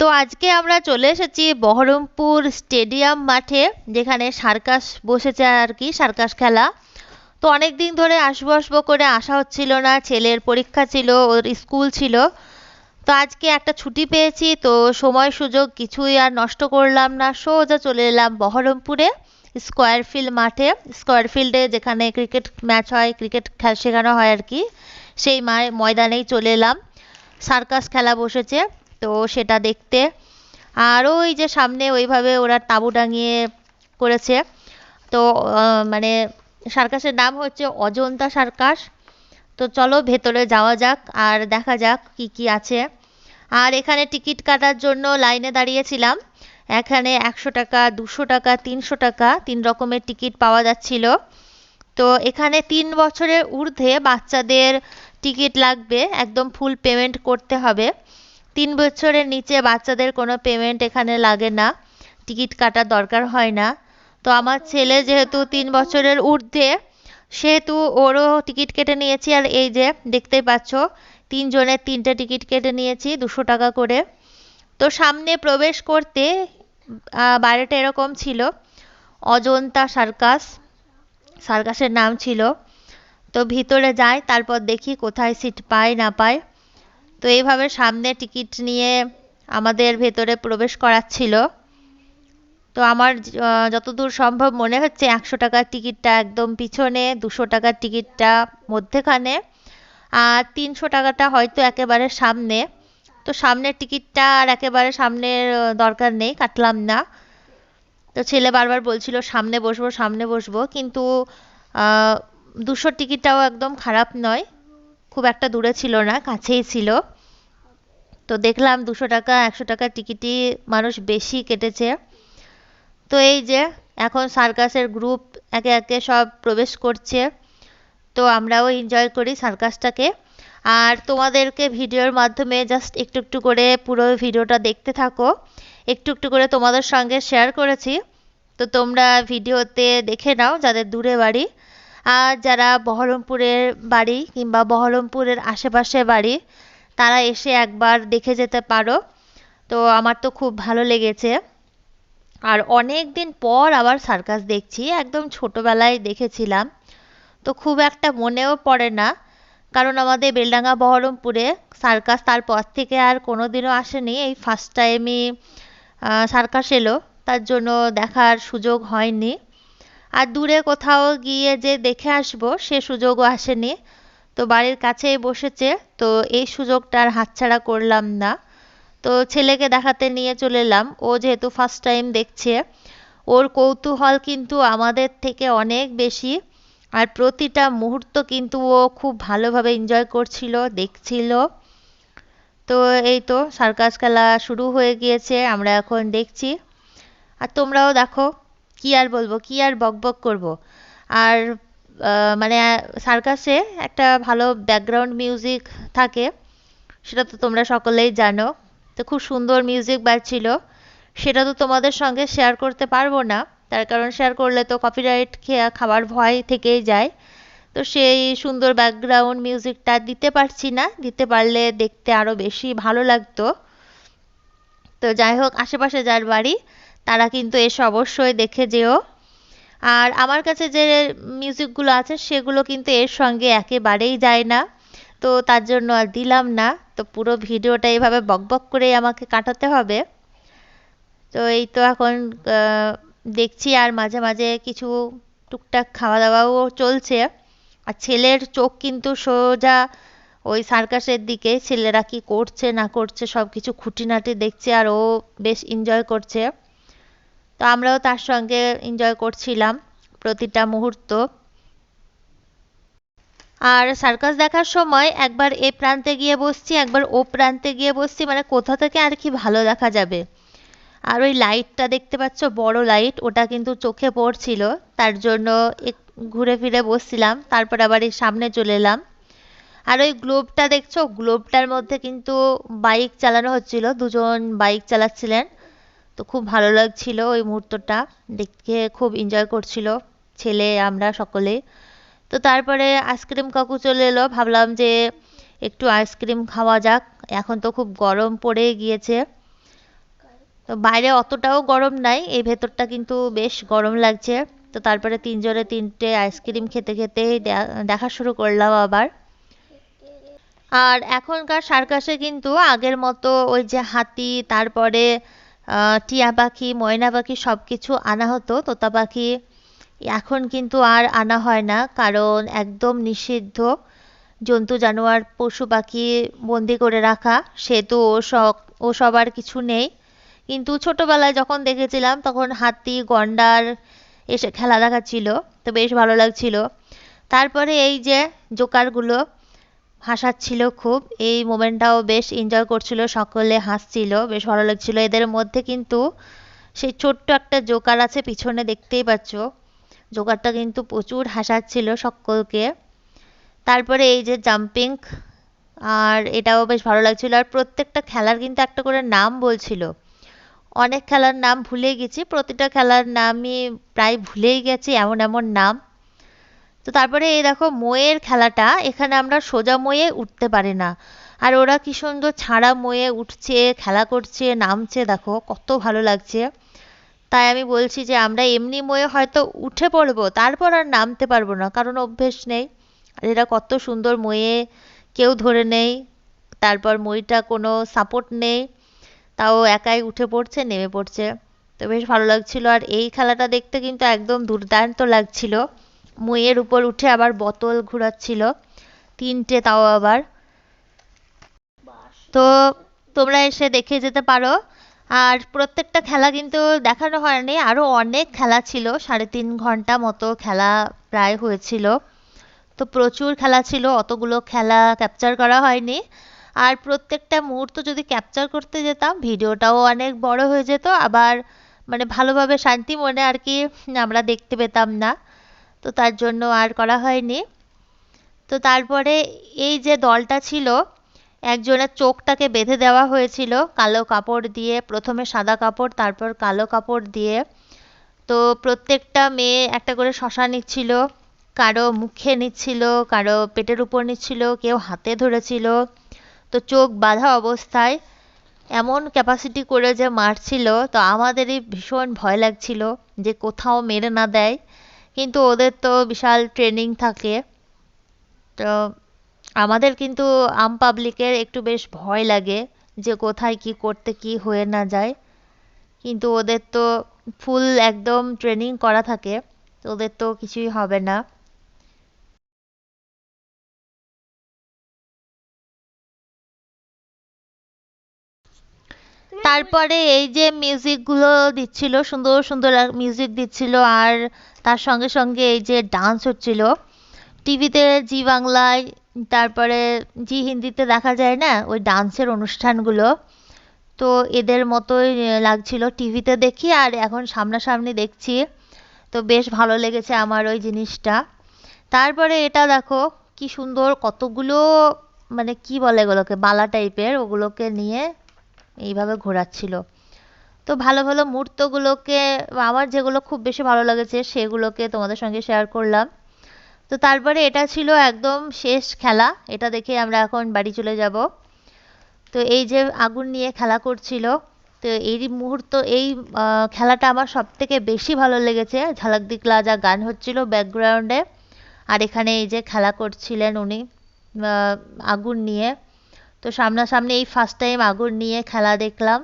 তো আজকে আমরা চলে এসেছি বহরমপুর স্টেডিয়াম মাঠে, যেখানে সার্কাস বসেছে আর কি সার্কাস খেলা। তো অনেক দিন ধরে আসব আসব করে আসা হচ্ছিল না, ছেলের পরীক্ষা ছিল, ওর স্কুল ছিল। তো আজকে একটা ছুটি পেয়েছি, তো সময় সুযোগ কিছুই আর নষ্ট করলাম না। সোজা চলে এলাম বহরমপুরে, স্কোয়ার ফিল্ড মাঠে। স্কোয়ার ফিল্ডে যেখানে ক্রিকেট ম্যাচ হয়, ক্রিকেট খেলা শেখানো হয় আর কি সেই ময়দানেই চলে এলাম। সার্কাস খেলা বসেছে। তো সেটা দেখতে। আর ওই যে সামনে ওইভাবে ওরা তাঁবু টাঙিয়ে করেছে। তো মানে সার্কাসের নাম হচ্ছে অজন্তা সার্কাস। তো চলো ভেতরে যাওয়া যাক আর দেখা যাক কি কি আছে। আর এখানে টিকিট কাটার জন্য লাইনে দাঁড়িয়েছিলাম। এখানে একশো টাকা, দুশো টাকা, তিনশো টাকা তিন রকমের টিকিট পাওয়া যাচ্ছিল। তো এখানে তিন বছরের ঊর্ধ্বে বাচ্চাদের টিকিট লাগবে। একদম ফুল পেমেন্ট করতে হবে। তিন বছরের নিচে বাচ্চাদের কোনো পেমেন্ট এখানে লাগে না। টিকিট কাটার দরকার হয় না। তো আমার ছেলে যেহেতু তিন বছরের ঊর্ধ্বে, সেহেতু ওরও টিকিট কেটে নিয়েছি। আর এই যে দেখতেই পাচ্ছ, তিনজনের তিনটে টিকিট কেটে নিয়েছি দুশো টাকা করে। তো সামনে প্রবেশ করতে বাইরেটা এরকম ছিল। অজন্তা সার্কাস, সার্কাসের নাম ছিল। তো ভিতরে যাই তারপর দেখি কোথায় সিট পাই না পায়। তো এইভাবে সামনে টিকিট নিয়ে আমাদের ভেতরে প্রবেশ করাচ্ছিল। তো আমার যতদূর সম্ভব মনে হচ্ছে একশো টাকার টিকিটটা একদম পিছনে, দুশো টাকার টিকিটটা মধ্যেখানে, আর তিনশো টাকাটা হয়তো একেবারে সামনে। তো সামনের টিকিটটা আর একেবারে সামনের দরকার নেই, কাটলাম না। তো ছেলে বারবার বলছিল, সামনে বসবো সামনে বসবো। কিন্তু দুশো টিকিটটাও একদম খারাপ নয়। খুব একটা দূরে ছিল না, কাছেই ছিল। তো দেখলাম দুশো টাকা, একশো টাকার টিকিটই মানুষ বেশি কেটেছে। তো এই যে, এখন সার্কাসের গ্রুপ একে একে সব প্রবেশ করছে। তো আমরাও এনজয় করি সার্কাসটাকে। আর তোমাদেরকে ভিডিওর মাধ্যমে জাস্ট একটু একটু করে পুরো ভিডিওটা দেখতে থাকো। একটু একটু করে তোমাদের সঙ্গে শেয়ার করেছি। তো তোমরা ভিডিওতে দেখে নাও যাদের দূরে বাড়ি। আর যারা বহরমপুরের বাড়ি কিংবা বহরমপুরের আশেপাশে বাড়ি, তারা এসে একবার দেখে যেতে পারো। তো আমার তো খুব ভালো লেগেছে। আর অনেক দিন পর আবার সার্কাস দেখছি, একদম ছোটোবেলায় দেখেছিলাম। তো খুব একটা মনেও পড়ে না, কারণ আমাদের বেলডাঙ্গা বহরমপুরে সার্কাস তারপর থেকে আর কোনো দিনও আসেনি। এই ফার্স্ট টাইমই সার্কাস এলো, তার জন্য দেখার সুযোগ হয়নি। আর দূরে কোথাও গিয়ে যে দেখে আসব, সে সুযোগও আসেনি। তো বাড়ির কাছেই বসেছে, তো এই সুযোগটা আর হাতছাড়া করলাম না। তো ছেলেকে দেখাতে নিয়ে চলে এলাম। ও যেহেতু ফার্স্ট টাইম দেখছে, ওর কৌতূহল কিন্তু আমাদের থেকে অনেক বেশি। আর প্রতিটা মুহূর্ত কিন্তু ও খুব ভালোভাবে এনজয় করছিল, দেখছিল। তো এই তো সার্কাস খেলা শুরু হয়ে গিয়েছে, আমরা এখন দেখছি। আর তোমরাও দেখো। কি আর বলব, কি আর বক বক করব? আর মানে সার্কাসে একটা ভালো ব্যাকগ্রাউন্ড মিউজিক থাকে, সেটা তো তোমরা সকলেই জানো। তো খুব সুন্দর মিউজিক বাজছিল সেটা তো তোমাদের সঙ্গে শেয়ার করতে পারব না। তার কারণ শেয়ার করলে তো কপিরাইট খেয়া খাবার ভয় থেকেই যায়। তো সেই সুন্দর ব্যাকগ্রাউন্ড মিউজিকটা দিতে পারছি না। দিতে পারলে দেখতে আরও বেশি ভালো লাগতো। তো যাই হোক, আশেপাশে যার বাড়ি তারা কিন্তু এসে অবশ্যই দেখে যেও। আর আমার কাছে যে মিউজিকগুলো আছে, সেগুলো কিন্তু এর সঙ্গে একেবারেই যায় না। তো তার জন্য আর দিলাম না। তো পুরো ভিডিওটা এইভাবে বকবক করেই আমাকে কাটাতে হবে। তো এই তো এখন দেখছি আর মাঝে মাঝে কিছু টুকটাক খাওয়া দাওয়াও চলছে। আর ছেলের চোখ কিন্তু সোজা ওই সার্কাসের দিকে, ছেলেরা কি করছে না করছে সব কিছু খুঁটিনাটি দেখছে আর ও বেশ এনজয় করছে। তো আমরাও তার সঙ্গে এনজয় করছিলাম প্রতিটা মুহূর্ত। আর সার্কাস দেখার সময় একবার এ প্রান্তে গিয়ে বসছি, একবার ও প্রান্তে গিয়ে বসছি মানে কোথা থেকে আর কি ভালো দেখা যাবে। আর ওই লাইটটা দেখতে পাচ্ছ, বড় লাইট ওটা কিন্তু চোখে পড়ছিল, তার জন্য ঘুরে ফিরে বসছিলাম, তারপর আবার এই সামনে চলে এলাম। আর ওই গ্লোবটা দেখছ গ্লোবটার মধ্যে কিন্তু বাইক চালানো হচ্ছিল, দুজন বাইক চালাচ্ছিলেন। তো খুব ভালো লাগছিল ওই মুহূর্তটা। দেখে খুব এনজয় করছিল ছেলে, আমরা সকলে। তো তারপরে আইসক্রিম কাকু চলে এলো, ভাবলাম যে একটু আইসক্রিম খাওয়া যাক। এখন তো খুব গরম পড়ে গিয়েছে। তো বাইরে অতটাও গরম নাই, এই ভেতরটা কিন্তু বেশ গরম লাগছে। তো তারপরে তিনজনে তিনটে আইসক্রিম খেতে খেতেই দেখা শুরু করলাম আবার। আর এখনকার সার্কাসে কিন্তু আগের মতো ওই যে হাতি, তারপরে টিয়া পাখি, ময়না পাখি সব কিছু আনা হতো। তোতা পাখি এখন কিন্তু আর আনা হয় না, কারণ একদম নিষিদ্ধ। জন্তু, জানোয়ার, পশু পাখি বন্দি করে রাখা সেহেতু ও ও সবার কিছু নেই। কিন্তু ছোটোবেলায় যখন দেখেছিলাম, তখন হাতি, গন্ডার এসে খেলা দেখাচ্ছিল, তো বেশ ভালো লাগছিল। তারপরে এই যে জোকারগুলো হাসাচ্ছিল খুব। এই মোমেন্টটাও বেশ এনজয় করছিল, সকলে হাসছিল, বেশ ভালো লাগছিল। এদের মধ্যে কিন্তু সেই ছোট্ট একটা জোকার আছে, পিছনে দেখতেই পাচ্ছ। জোকারটা কিন্তু প্রচুর হাসাচ্ছিল সকলকে। তারপরে এই যে জাম্পিং আর এটাও বেশ ভালো লাগছিল। আর প্রত্যেকটা খেলার কিন্তু একটা করে নাম বলছিল। অনেক খেলার নাম ভুলে গেছি, প্রতিটা খেলার নামই প্রায় ভুলেই গেছি, এমন এমন নাম। তো তারপরে এই দেখো ময়ের খেলাটা, এখানে আমরা সোজা ময়ে উঠতে পারি না। আর ওরা কি সুন্দর ছাড়া ময়ে উঠছে, খেলা করছে, নামছে, দেখো কত ভালো লাগছে। তাই আমি বলছি যে আমরা এমনি ময়ে হয়তো উঠে পড়ব, তারপর আর নামতে পারব না, কারণ অভ্যেস নেই। আর এরা কত সুন্দর ময়ে কেউ ধরে নেই, তারপর মইটা কোনো সাপোর্ট নেই, তাও একাই উঠে পড়ছে, নেমে পড়ছে। তো বেশ ভালো লাগছিল, আর এই খেলাটা দেখতে কিন্তু একদম দুর্দান্ত লাগছিল। মইয়ের উপর উঠে আবার বোতল ঘুরাচ্ছিল। তিনটে তাও আবার। তো তোমরা এসে দেখে যেতে পারো। আর প্রত্যেকটা খেলা কিন্তু দেখানো হয়নি আরও অনেক খেলা ছিল। সাড়ে তিন ঘণ্টা মতো খেলা প্রায় হয়েছিল। তো প্রচুর খেলা ছিল, অতগুলো খেলা ক্যাপচার করা হয়নি। আর প্রত্যেকটা মুহূর্ত যদি ক্যাপচার করতে যেতাম, ভিডিওটাও অনেক বড় হয়ে যেত। আবার মানে ভালোভাবে শান্তি মনে আর কি আমরা দেখতে পেতাম না। তো তার জন্য আর করা হয়নি। তো তারপরে এই যে দলটা ছিল, একজনের চোখটাকে বেঁধে দেওয়া হয়েছিল, কালো কাপড় দিয়ে, প্রথমে সাদা কাপড়, তারপর কালো কাপড় দিয়ে। তো প্রত্যেকটা মেয়ে একটা করে শশা নিচ্ছিল, কারও মুখে নিচ্ছিল, কারও পেটের উপর নিচ্ছিল, কেউ হাতে ধরেছিল। তো চোখ বাঁধা অবস্থায় এমন ক্যাপাসিটি করে যে মারছিল, তো আমাদেরই ভীষণ ভয় লাগছিল যে কোথাও মেরে না দেয়। কিন্তু ওদের তো বিশাল ট্রেনিং থাকে। তো আমাদের কিন্তু আম পাবলিকের একটু বেশ ভয় লাগে যে কোথায় কি করতে কি হয়ে না যায়। কিন্তু ওদের তো ফুল একদম ট্রেনিং করা থাকে ওদের তো কিছুই হবে না। তারপরে এই যে মিউজিকগুলো দিচ্ছিল, সুন্দর সুন্দর মিউজিক দিচ্ছিল আর তার সঙ্গে সঙ্গে এই যে ডান্স হচ্ছিল। টিভিতে জি বাংলায়, তারপরে জি হিন্দিতে দেখা যায় না, ওই ডান্সের অনুষ্ঠানগুলো। তো এদের মতোই লাগছিল টিভিতে দেখি আর এখন সামনাসামনি দেখছি। তো বেশ ভালো লেগেছে আমার ওই জিনিসটা। তারপরে এটা দেখো, কি সুন্দর কতগুলো মানে কি বলে এগুলোকে, বালা টাইপের ওগুলোকে নিয়ে এইভাবে ঘোরাচ্ছিল। তো ভালো ভালো মুহূর্তগুলোকে, আমার যেগুলো খুব বেশি ভালো লেগেছে সেগুলোকে তোমাদের সঙ্গে শেয়ার করলাম। তো তারপরে এটা ছিল একদম শেষ খেলা, এটা দেখে আমরা এখন বাড়ি চলে যাব। তো এই যে আগুন নিয়ে খেলা করছিল, তো এই মুহূর্ত, এই খেলাটা আমার সব থেকে বেশি ভালো লেগেছে। ঝালাক দিকলা যা গান হচ্ছিল ব্যাকগ্রাউন্ডে আর এখানে এই যে খেলা করছিলেন উনি আগুন নিয়ে। তো সামনাসামনি এই ফার্স্ট টাইম আগুন নিয়ে খেলা দেখলাম।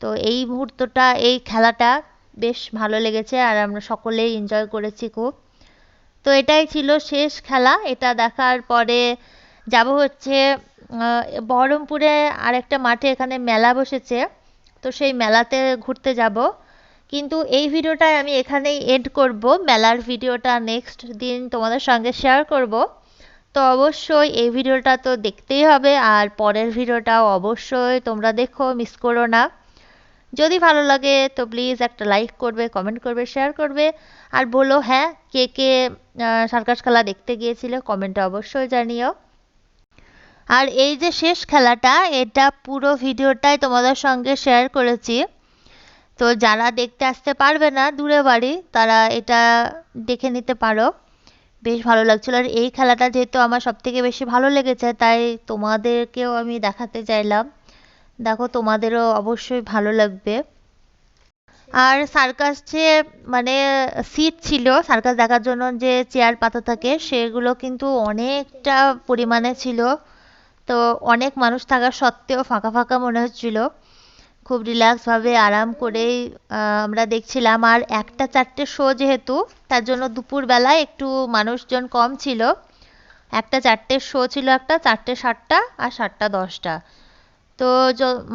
তো এই মুহূর্তটা, এই খেলাটা বেশ ভালো লেগেছে আর আমরা সকলেই এনজয় করেছি খুব। তো এটাই ছিল শেষ খেলা। এটা দেখার পরে যাব হচ্ছে বহরমপুরে আরেকটা মাঠে এখানে মেলা বসেছে। তো সেই মেলাতে ঘুরতে যাব। কিন্তু এই ভিডিওটায় আমি এখানেই এড করব। মেলার ভিডিওটা নেক্সট দিন তোমাদের সঙ্গে শেয়ার করব। তো অবশ্যই এই ভিডিওটা তো দেখতেই হবে, আর পরের ভিডিওটাও অবশ্যই তোমরা দেখো মিস করো না। যদি ভালো লাগে তো প্লিজ একটা লাইক করবে কমেন্ট করবে শেয়ার করবে। আর বলো হ্যাঁ কে কে সার্কাস খেলা দেখতে গিয়েছিলে কমেন্টে অবশ্যই জানিও। আর এই যে শেষ খেলাটা, এটা পুরো ভিডিওটাই তোমাদের সঙ্গে শেয়ার করেছি। তো যারা দেখতে আসতে পারবে না দূরে বাড়ি, তারা এটা দেখে নিতে পারো। বেশ ভালো লাগছিল। আর এই খেলাটা যেহেতু আমার সব থেকে বেশি ভালো লেগেছে, তাই তোমাদেরকেও আমি দেখাতে চাইলাম। দেখো, তোমাদেরও অবশ্যই ভালো লাগবে। আর সার্কাস যে মানে সিট ছিল, সার্কাস দেখার জন্য যে চেয়ার পাতা থাকে, সেগুলো কিন্তু অনেকটা পরিমাণে ছিল। তো অনেক মানুষ থাকা সত্ত্বেও ফাঁকা ফাঁকা মনে হচ্ছিল। খুব রিল্যাক্সভাবে আরাম করেই আমরা দেখছিলাম। আর একটা চারটে শো যেহেতু, তার জন্য দুপুরবেলায় একটু মানুষজন কম ছিল। একটা চারটে শো ছিল একটা, চারটে সাতটা আর সাতটা দশটা। তো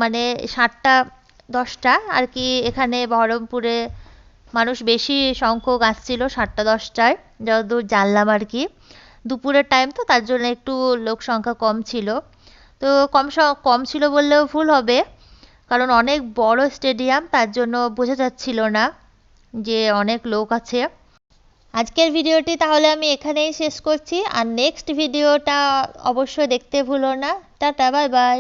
মানে সাতটা দশটা আর কি এখানে বহরমপুরে মানুষ বেশি সংখ্যক আসছিল সাতটা দশটায়, যতদূর জানলাম আর কি। দুপুরের টাইম তো তার জন্য একটু লোক সংখ্যা কম ছিল। তো কম কম ছিল বললেও ভুল হবে। কারণ অনেক বড় স্টেডিয়াম, তার জন্য বোঝা যাচ্ছিল না যে অনেক লোক আছে। আজকের ভিডিওটি তাহলে আমি এখানেই শেষ করছি। আর নেক্সট ভিডিওটা অবশ্যই দেখতে ভুলো না। Tata, bye bye.